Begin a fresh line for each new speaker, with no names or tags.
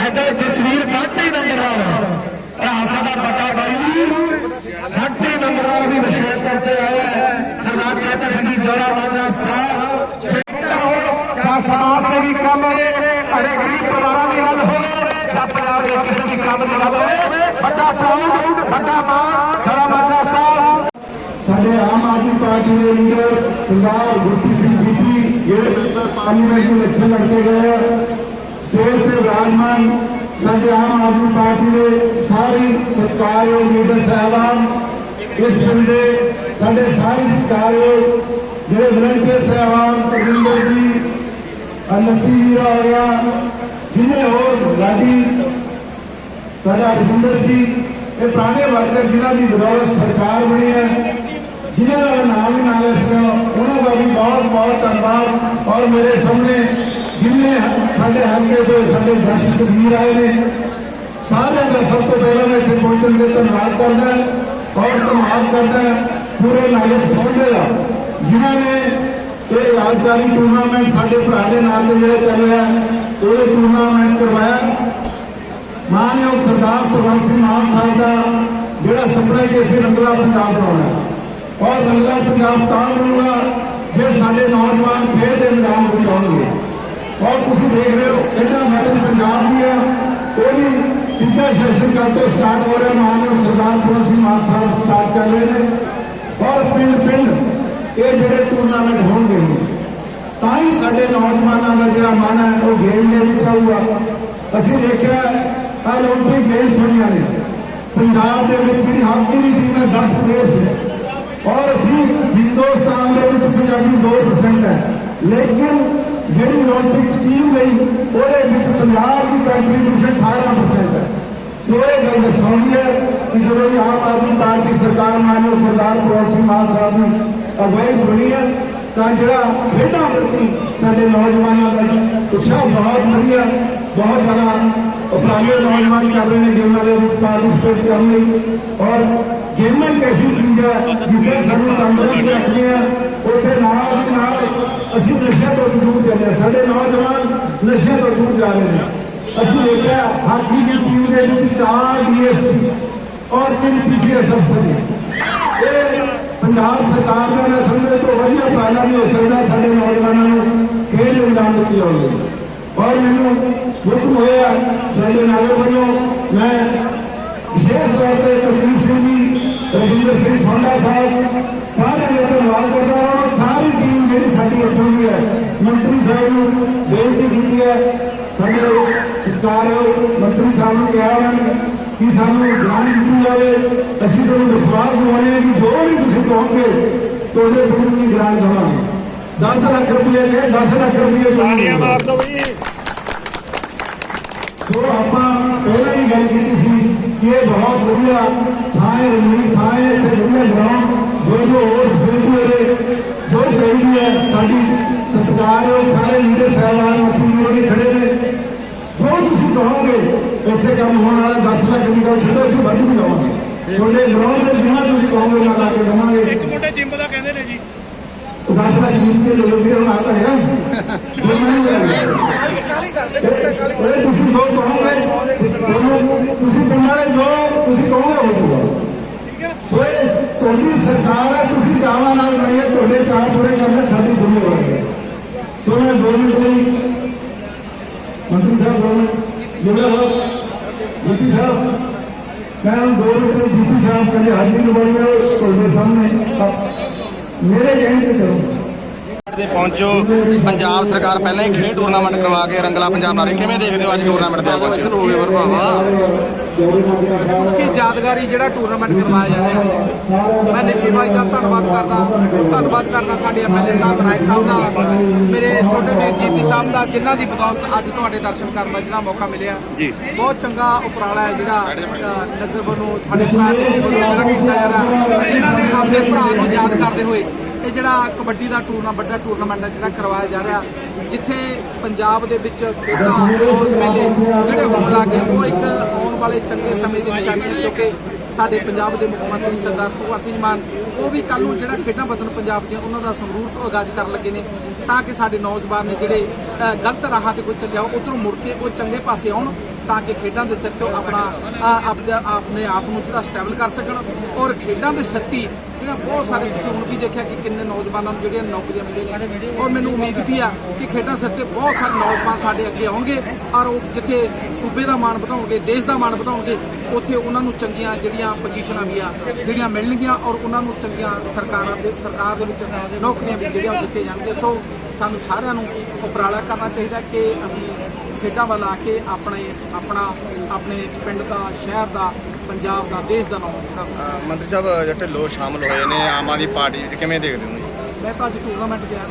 ਇੱਧਰ ਜਸਵੀਰ ਬਾਟੀ ਨੰਬਰ ਨਾਲ ਭਰਾ ਸਾਡਾ ਬੱਟਾ ਬਾਈ ਬਾਟੀ ਨੰਬਰ ਨਾਲ ਵਿਸ਼ੇਸ਼ ਕਰਤੇ ਆਇਆ ਹੈ। ਸਰਦਾਰ ਚੇਤਨ ਸਿੰਘ ਜੀ ਮਾਜਰਾ ਸਾਹਿਬ। ਦਾ ਸਮਾਜ ਦੇ ਵੀ ਕੰਮ ਹੋਵੇ ਅੜੇ ਗਰੀਬ ਪਰਿਵਾਰਾਂ ਦੀ ਗੱਲ ਹੋਵੇ ਤਾਂ ਪੰਜਾਬ ਦੇ ਕਿਸੇ ਵੀ ਕੰਮ ਦੀ ਗੱਲ ਹੋਵੇ ਵੱਡਾ ਪ੍ਰਾਊਡ ਵੱਡਾ ਮਾਣ। ਜੋੜਾ ਮਾਜਰਾ ਸਾਹਿਬ।
ਸਾਡੇ ਆਮ ਆਦਮੀ ਪਾਰਟੀ ਦੇ ਲੀਡਰ ਸਰਦਾਰ ਪਾਰਲੀਮੈਂਟ ਨੂੰ ਇਲੈਕਸ਼ਨ ਲੜਕੇ ਗਏ ਆ ਸਟੇਜ ਤੇ ਵਿਰਾਜਮਾਨ ਸਾਡੇ ਆਮ ਆਦਮੀ ਪਾਰਟੀ ਦੇ ਸਾਰੇ ਸਤਿਕਾਰਯੋਗ ਲੀਡਰ ਸਾਹਿਬਾਨ, ਇਸ ਪਿੰਡ ਦੇ ਸਾਡੇ ਸਾਰੇ ਸਤਿਕਾਰਯੋਗ ਜਿਹੜੇ ਵਲੰਟੀਅਰ ਸਾਹਿਬਾਨ ਪ੍ਰਵਿੰਦਰ ਜੀ ਅਨੰਤੀ ਜੀ ਹੋ ਗਿਆ, ਜਿਨੇ ਹੋਰ ਲਾਡੀ, ਸਾਡਾ ਰਜਿੰਦਰ ਜੀ, ਇਹ ਪੁਰਾਣੇ ਵਰਕਰ ਜਿਨ੍ਹਾਂ ਦੀ ਬਦੌਲਤ ਸਰਕਾਰ ਬਣੀ ਹੈ ਜਿਨ੍ਹਾਂ ਦਾ ਨਾਮ ਹੀ ਨਾਲ ਇਸ ਉਹਨਾਂ ਦਾ ਵੀ ਬਹੁਤ ਬਹੁਤ ਧੰਨਵਾਦ ਔਰ ਮੇਰੇ ਸਾਹਮਣੇ ਜਿੰਨੇ ਸਾਡੇ ਹਲਕੇ ਦੇ ਸਾਡੇ ਜੱਜ ਵੀਰ ਆਏ ਨੇ। ਸਾਰਿਆਂ ਦਾ ਸਭ ਤੋਂ ਪਹਿਲਾਂ ਮੈਂ ਇੱਥੇ ਪਹੁੰਚਣ ਦੇ ਧੰਨਵਾਦ ਕਰਦਾ ਔਰ ਧੰਨਵਾਦ ਕਰਦਾ ਪੂਰੇ ਨਾਗਰਿਕ ਸੰਘ ਦਾ। ਜਿਨ੍ਹਾਂ ਨੇ ਇਹ ਰਾਜਕਾਰੀ ਟੂਰਨਾਮੈਂਟ ਸਾਡੇ ਭਰਾ ਦੇ ਨਾਂ ਤੇ ਜਿਹੜਾ ਚੱਲ ਰਿਹਾ ਹੈ, ਉਹ ਟੂਰਨਾਮੈਂਟ ਕਰਵਾਇਆ। ਮਾਨਯੋਗ ਸਰਦਾਰ ਭਗਵੰਤ ਸਿੰਘ ਮਾਨ ਸਾਹਿਬ ਦਾ ਜਿਹੜਾ ਸੁਪਨਾ ਕਿ ਅਸੀਂ ਰੰਗਲਾ ਪੰਜਾਬ ਬਣਾਉਣਾ ਔਰ ਰੰਗਲਾ ਪੰਜਾਬ ਤਾਂ ਬਣੂਗਾ ਜੇ ਸਾਡੇ ਨੌਜਵਾਨ ਖੇਡ ਦੇ ਮੈਦਾਨ ਵਿੱਚ ਆਉਣਗੇ। ਔਰ ਤੁਸੀਂ ਦੇਖ ਰਹੇ ਹੋ, ਇਹਨਾਂ ਸਾਡੇ ਪੰਜਾਬ ਦੀ ਹੈ। ਕੋਈ ਤੀਜਾ ਸੈਸ਼ਨ ਕੱਲ ਤੋਂ ਸਟਾਰਟ ਹੋ ਰਿਹਾ ਮਾਨਯੋਗ ਸਰਦਾਰ ਪੁਰਖ ਸਿੰਘ ਮਾਨ ਸਾਹਿਬ ਸਟਾਰਟ ਕਰ ਰਹੇ ਨੇ। ਔਰ ਪਿੰਡ ਪਿੰਡ, ਇਹ ਜਿਹੜੇ ਟੂਰਨਾਮੈਂਟ ਹੋਣਗੇ, ਤਾਂ ਹੀ ਸਾਡੇ ਨੌਜਵਾਨਾਂ ਦਾ ਜਿਹੜਾ ਮਨ ਹੈ, ਉਹ ਗੇਮ ਦੇ ਵਿੱਚ ਆਊਗਾ। ਅਸੀਂ ਦੇਖਿਆ ਕੱਲ ਓਲੰਪਿਕ ਗੇਮਸ ਹੋਈਆਂ ਨੇ। ਪੰਜਾਬ ਦੇ ਵਿੱਚ ਜਿਹੜੀ ਹਾਕੀ ਦੀ ਟੀਮ ਹੈ 10 ਦੇਸ਼ ਹੈ ਔਰ ਅਸੀਂ ਹਿੰਦੁਸਤਾਨ ਦੇ ਵਿੱਚ ਪੰਜਾਬੀ 2% ਹੈ। ਲੇਕਿਨ جہی اولمپک اسکیم گئی وہ پنجاب کنٹریبیوشن اٹھارہ پرسینٹ ہے؟ سوئے گل دساؤنی ہے؟ کہ جب یہ عام آدمی پارٹی سرکار مانے سردار بلوچ سنگھ مان صاحب نے اگوائی بنی ہے۔ ਤਾਂ ਜਿਹੜਾ ਖੇਡਾਂ ਪ੍ਰਤੀ ਸਾਡੇ ਨੌਜਵਾਨਾਂ ਦਾ ਉਤਸ਼ਾਹ ਬਹੁਤ ਵਧੀਆ ਬਹੁਤ ਜ਼ਿਆਦਾ ਉਪਰਾਲੇ ਨੌਜਵਾਨ ਕਰ ਰਹੇ ਨੇ ਗੇਮਾਂ ਦੇ ਵਿੱਚ ਪਾਰਟਿਸਪੇਟ ਕਰਨ ਲਈ ਔਰ ਗੇਮਾਂ ਕੈਸੀ ਚੀਜ਼ ਹੈ ਜਿੱਥੇ ਸਾਨੂੰ ਤੰਦਰੁਸਤ ਰੱਖਦੇ ਆ ਉੱਥੇ ਨਾਲ ਦੀ ਨਾਲ ਅਸੀਂ ਨਸ਼ਿਆਂ ਤੋਂ ਦੂਰ ਜਾਂਦੇ ਹਾਂ ਸਾਡੇ ਨੌਜਵਾਨ ਨਸ਼ਿਆਂ ਤੋਂ ਦੂਰ ਜਾ ਰਹੇ ਨੇ ਅਸੀਂ ਦੇਖਿਆ ਹਾਕੀ ਦੀ ਟੀਮ ਦੇ ਵਿੱਚ ਚਾਰ ਡੀਐਸਪੀ ਔਰ ਤਿੰਨ ਪੀਸੀਐਸ ਅਫਸਰ ਨੇ ਇਹ ਪੰਜਾਬ ਸਰਕਾਰ ਦਾ ਮੈਂ ਸਮਝਦਾ ਤੋਂ ਵਧੀਆ ਉਪਰਾਲਾ ਵੀ ਹੋ ਸਕਦਾ ਸਾਡੇ ਨੌਜਵਾਨਾਂ ਨੂੰ ਖੇਡ ਦੇ ਮੈਦਾਨ ਵਿੱਚ ਲਿਆਉਣ ਲਈ ਔਰ ਮੈਨੂੰ ਹੁਕਮ ਹੋਇਆ ਸਾਡੇ ਨਾਗਰ ਵੱਲੋਂ ਮੈਂ ਵਿਸ਼ੇਸ਼ ਤੌਰ ਤੇ ਕੁਲਦੀਪ ਸਿੰਘ ਜੀ ਰਜਿੰਦਰ ਸਿੰਘ ਸੋਂਡਾ ਸਾਹਿਬ ਸਾਰੇ ਨੇ ਧੰਨਵਾਦ ਕਰਦਾ ਹਾਂ ਔਰ ਸਾਰੀ ਟੀਮ ਜਿਹੜੀ ਸਾਡੀ ਇੱਥੋਂ ਦੀ ਹੈ ਮੰਤਰੀ ਸਾਹਿਬ ਨੂੰ ਬੇਨਤੀ ਕੀਤੀ ਹੈ ਸਾਡੇ ਸਤਿਕਾਰਯੋਗ ਮੰਤਰੀ ਸਾਹਿਬ ਨੂੰ ਕਿਹਾ ਉਹਨਾਂ ਨੇ ਕਿ ਸਾਨੂੰ ਗ੍ਰਾਂਟ ਦਿੱਤੀ ਜਾਵੇ ਅਸੀਂ ਤੁਹਾਨੂੰ ਵਿਸ਼ਵਾਸ ਦਿਵਾਉਂਦੇ ਹਾਂ ਕਿ ਜੋ ਵੀ ਤੁਸੀਂ ਕਹੋਗੇ ਤੁਹਾਡੇ ਪਿੰਡ ਦੀ ਗ੍ਰਾਂਟ ਦੇਵਾਂਗੇ 10 ਲੱਖ ਰੁਪਏ ਕੇ 10 ਲੱਖ ਰੁਪਏ ਤਾੜੀਆਂ ਮਾਰ ਦੋ ਬਈ ਸੋ ਆਪਾਂ ਪਹਿਲਾਂ ਹੀ ਗੱਲ ਕੀਤੀ ਸੀ ਕਿ ਇਹ ਬਹੁਤ ਵਧੀਆ ਥਾਂ ਹੈ ਰਮੀਨ ਥਾਂ ਹੈ ਤੇ ਗਰਾਊਂਡ ਜੋ ਜੋ ਹੋਰ ਕੰਮ ਹੋਣ ਵਾਲਾ 10 ਲੱਖ ਦੀ ਗੱਲ ਛੱਡੋ ਅਸੀਂ ਵੱਧ ਵੀ ਲਵਾਂਗੇ। ਤੁਹਾਡੇ ਗਰਾਊਂਡ ਦੇ ਜਿੰਨਾ ਤੁਸੀਂ ਕਹੋਗੇ ਉਹਨਾਂ ਲਾ ਕੇ ਦੇਵਾਂਗੇ।
ਇੱਕ ਮੁੰਡੇ ਜਿੰਮ ਦਾ ਕਹਿੰਦੇ ਨੇ ਜੀ।
10 ਲੱਖ ਦੀ ਕੇ ਲੈ ਲਓ ਵੀਰ ਹੁਣ ਆ ਤਾਂ ਹੈ ਜੋ ਮੈਂ ਇਹ ਤੁਸੀਂ ਜੋ ਕਹੋਗੇ ਤੁਸੀਂ ਦੇ ਜੋ ਤੁਸੀਂ ਕਹੋਗੇ ਹੋ। ਜਾਊਗਾ ਸੋ ਇਹ ਤੁਹਾਡੀ ਸਰਕਾਰ ਹੈ ਤੁਸੀਂ ਚਾਹਾਂ ਨਾਲ ਬਣਾਈ ਹੈ ਤੁਹਾਡੇ ਚਾਹ ਪੂਰੇ ਕਰਨੇ ਸਾਡੀ ਜ਼ਿੰਮੇਵਾਰੀ ਹੈ। ਸੋ ਮੈਂ ਦੋ ਮਿੰਟ ਜੀਪੀ ਸਾਹਿਬ ਕਹਿੰਦੇ ਹਾਜ਼ਰੀ ਲਵਾਉਣੀ ਹੈ ਤੁਹਾਡੇ ਸਾਹਮਣੇ ਆਪ- ਮੇਰੇ ਕਹਿਣ ਤੇ
ਪਹੁੰਚੋ। ਪੰਜਾਬ ਸਰਕਾਰ ਪਹਿਲਾਂ ਹੀ ਖੇਡ ਟੂਰਨਾਮੈਂਟ ਕਰਵਾ ਕੇ ਰੰਗਲਾ ਪੰਜਾਬ ਨਾਲ ਕਿਵੇਂ ਦੇਖਦੇ ਹੋ ਅੱਜ ਟੂਰਨਾਮੈਂਟ ਦੇ ਹੋ ਗਏ
ਸੁੱਖੀ ਯਾਦਗਾਰੀ ਜਿਹੜਾ ਟੂਰਨਾਮੈਂਟ ਕਰਵਾਇਆ ਜਾ ਰਿਹਾ ਮੈਂ ਨਿੱਕੀ ਬਾਈ ਦਾ ਧੰਨਵਾਦ ਕਰਦਾ। ਧੰਨਵਾਦ ਕਰਦਾ ਸਾਡੇ ਐਮਐਲਏ ਸਾਹਿਬ ਰਾਏ ਸਾਹਿਬ ਦਾ ਮੇਰੇ ਛੋਟੇ ਵੀਰ ਜੀਪੀ ਸਾਹਿਬ ਦਾ ਜਿਨ੍ਹਾਂ ਦੀ ਬਦੌਲਤ ਅੱਜ ਤੁਹਾਡੇ ਦਰਸ਼ਨ ਕਰਨ ਦਾ ਜਿਹੜਾ ਮੌਕਾ ਮਿਲਿਆ। ਬਹੁਤ ਚੰਗਾ ਉਪਰਾਲਾ ਹੈ ਜਿਹੜਾ ਨਗਰ ਵੱਲੋਂ ਸਾਡੇ ਭਰਾ ਵੱਲੋਂ ਜਿਹੜਾ ਕੀਤਾ ਜਾ ਰਿਹਾ। ਜਿਨ੍ਹਾਂ ਨੇ ਆਪਣੇ ਭਰਾ ਨੂੰ ਯਾਦ ਕਰਦੇ ਹੋਏ ਇਹ ਜਿਹੜਾ ਕਬੱਡੀ ਦਾ ਟੂਰਨਾ, ਵੱਡਾ ਟੂਰਨਾਮੈਂਟ ਹੈ, ਜਿਹੜਾ ਕਰਵਾਇਆ ਜਾ ਰਿਹਾ, ਜਿੱਥੇ ਪੰਜਾਬ ਦੇ ਵਿੱਚ ਖੇਡਾਂ ਉਸ ਮੇਲੇ ਜਿਹੜੇ ਹੋਣ ਲੱਗੇ ਉਹ ਇੱਕ ਆਉਣ ਵਾਲੇ ਚੰਗੇ ਸਮੇਂ ਦੀ ਨਿਸ਼ਾਨੀ ਹੈ ਕਿਉਂਕਿ ਸਾਡੇ ਪੰਜਾਬ ਦੇ ਮੁੱਖ ਮੰਤਰੀ ਸਰਦਾਰ ਭਗਵੰਤ ਸਿੰਘ ਮਾਨ, ਉਹ ਵੀ ਕੱਲ ਨੂੰ ਜਿਹੜਾ ਖੇਡਾਂ ਵਤਨ ਪੰਜਾਬ ਦੀਆਂ, ਉਹਨਾਂ ਦਾ ਸੰਗਰੂਰ ਤੋਂ ਆਗਾਜ਼ ਕਰਨ ਲੱਗੇ ਨੇ, ਤਾਂ ਕਿ ਸਾਡੇ ਨੌਜਵਾਨ ਨੇ ਜਿਹੜੇ ਗਲਤ ਰਾਹਾਂ ਤੇ ਕੋਈ ਚੱਲਿਆ ਉਧਰੋਂ ਮੁੜ ਕੇ ਉਹ ਚੰਗੇ ਪਾਸੇ ਆਉਣ, ਤਾਂ ਕਿ ਖੇਡਾਂ ਦੇ ਸਿਰ ਤੇ ਉਹ ਆਪਣਾ ਆਪਣੇ ਆਪ ਨੂੰ ਜਿਹੜਾ ਸਟੈਬਲ ਕਰ ਸਕਣ ਔਰ ਖੇਡਾਂ ਦੇ ਸਿਰ ਤੇ ਜਿਹੜਾ ਬਹੁਤ ਸਾਰੇ ਤੁਸੀਂ ਹੁਣ ਵੀ ਦੇਖਿਆ ਕਿ ਕਿੰਨੇ ਨੌਜਵਾਨਾਂ ਨੂੰ ਜਿਹੜੀਆਂ ਨੌਕਰੀਆਂ ਮਿਲੀਆਂ ਨੇ। ਔਰ ਮੈਨੂੰ ਉਮੀਦ ਵੀ ਆ ਕਿ ਖੇਡਾਂ ਸਿਰ ਤੇ ਬਹੁਤ ਸਾਰੇ ਨੌਜਵਾਨ ਸਾਡੇ ਅੱਗੇ ਆਉਣਗੇ। ਔਰ ਉਹ ਜਿੱਥੇ ਸੂਬੇ ਦਾ ਮਾਣ ਵਧਾਉਣਗੇ, ਦੇਸ਼ ਦਾ ਮਾਣ ਵਧਾਉਣਗੇ, ਉੱਥੇ ਉਹਨਾਂ ਨੂੰ ਚੰਗੀਆਂ ਜਿਹੜੀਆਂ ਪੋਜੀਸ਼ਨਾਂ ਵੀ ਆ, ਜਿਹੜੀਆਂ ਮਿਲਣਗੀਆਂ ਔਰ ਉਹਨਾਂ ਨੂੰ ਚੰਗੀਆਂ ਸਰਕਾਰਾਂ ਦੇ ਸਰਕਾਰ ਦੇ ਵਿੱਚ ਨੌਕਰੀਆਂ ਵੀ ਜਿਹੜੀਆਂ ਉਹ ਦਿੱਤੇ ਜਾਣਗੇ ਸੋ ਸਾਨੂੰ ਸਾਰਿਆਂ ਨੂੰ ਉਪਰਾਲਾ ਕਰਨਾ ਚਾਹੀਦਾ ਕਿ ਅਸੀਂ ਖੇਡਾਂ ਵੱਲ ਆ ਕੇ ਆਪਣੇ ਆਪਣਾ ਆਪਣੇ ਪਿੰਡ ਦਾ ਸ਼ਹਿਰ ਦਾ ਪੰਜਾਬ ਦਾ ਦੇਸ਼ ਦਾ ਨਾਮ।
ਅਹ ਮੰਤਰੀ ਸਾਹਿਬ ਜਿਹੜੇ ਢਿੱਲੋਂ ਸ਼ਾਮਲ ਹੋਏ ਨੇ ਆਮ ਆਦਮੀ ਪਾਰਟੀ ਵਿੱਚ ਕਿਵੇਂ ਦੇਖਦੇ ਹੋ ਜੀ
ਮੈਂ ਤਾਂ ਅੱਜ ਟੂਰਨਾਮੈਂਟ ਗਿਆ